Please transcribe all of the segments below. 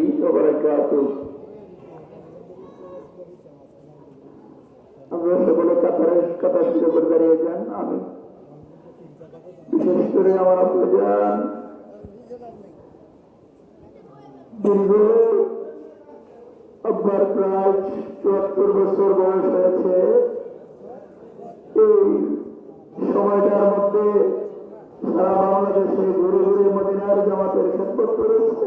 وبركاته আমরা সকলে কাতারে কথা শুরু করে দাঁড়িয়ে যান আমি বিশেষ করে আমার প্রজান দীর্ঘ আব্বার প্রায় চুয়াত্তর বছর বয়স হয়েছে এই সময়টার মধ্যে সারা বাংলাদেশে ঘুরে ঘুরে মদিনার জামাতের খেদমত করেছে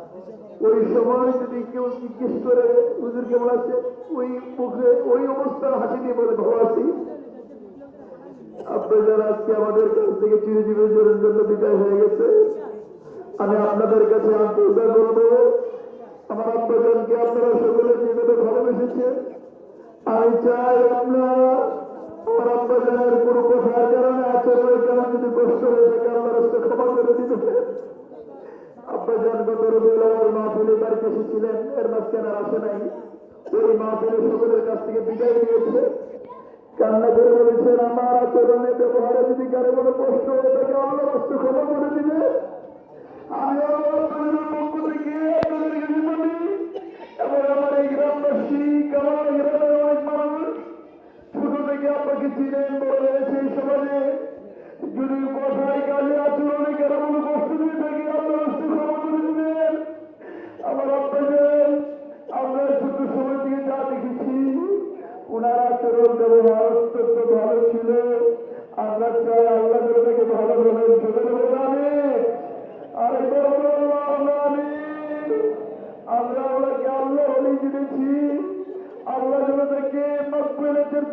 ওই সময় যদি কেউ জিজ্ঞেস করে হুজুর কেমন আছে ওই মুখে ওই অবস্থার হাসি দিয়ে বলে ভালো আছি আপনার যারা আজকে আমাদের কাছ থেকে চিরজীবীর জন্য বিদায় হয়ে গেছে, আমি আপনাদের কাছে আন্তর্জাত বলব, আমার আব্বাজানকে আপনারা সকলে যেভাবে ভালোবেসেছেন আমি চাই আপনারা আমার আব্বাজানের কোনো কথার কারণে আচরণের কারণে যদি কষ্ট হয়ে থাকে আল্লাহ এসেছিলেন এর মাঝখানে আসে নাই। ওই মাহফিলে সকলের কাছ থেকে বিদায় নিয়েছে। কান্না করে বলেছেন, আমার আচরণে ব্যবহারে যদি কারও কোনো কষ্ট হয়ে থাকে অন্য কষ্ট ক্ষমা করে দিবে।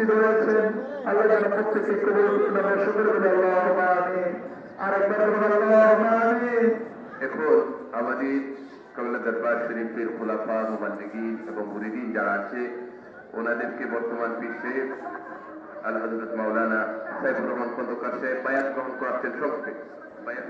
উপস্থিত হয়েছেন। আল্লাহ যেন প্রত্যেকে কবুল করবেন শুক্র বলে আল্লাহ আমি আরেকবার বলুন আল্লাহ আমি এখন আমাদের কমলা দরবার শরীফের খোলাফা মোবান্দিগি এবং মুরিদিন যারা আছে, ওনাদেরকে বর্তমান বিশ্বে আল মাওলানা সাহেবুর রহমান খন্দকার সাহেব বায়াত গ্রহণ করাচ্ছেন। সবকে বায়াত